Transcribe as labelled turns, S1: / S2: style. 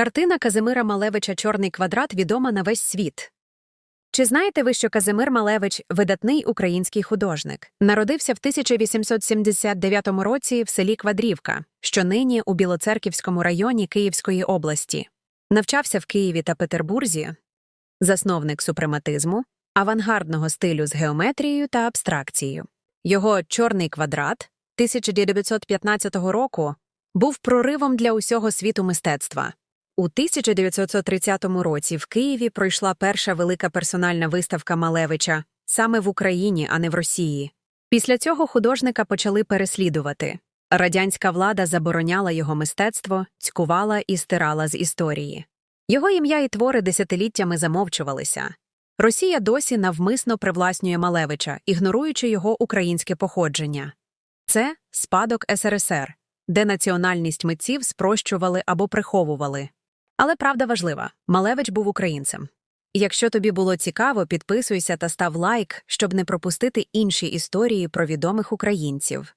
S1: Картина Казимира Малевича Чорний квадрат відома на весь світ. Чи знаєте ви, що Казимир Малевич видатний український художник? Народився в 1879 році в селі Квадрівка, що нині у Білоцерківському районі Київської області. Навчався в Києві та Петербурзі, засновник супрематизму, авангардного стилю з геометрією та абстракцією. Його чорний квадрат 1915 року був проривом для усього світу мистецтва. У 1930 році в Києві пройшла перша велика персональна виставка Малевича саме в Україні, а не в Росії. Після цього художника почали переслідувати. Радянська влада забороняла його мистецтво, цькувала і стирала з історії. Його ім'я і твори десятиліттями замовчувалися. Росія досі навмисно привласнює Малевича, ігноруючи його українське походження. Це спадок СРСР, де національність митців спрощували або приховували. Але правда важлива Малевич був українцем. Якщо тобі було цікаво, підписуйся та став лайк, щоб не пропустити інші історії про відомих українців.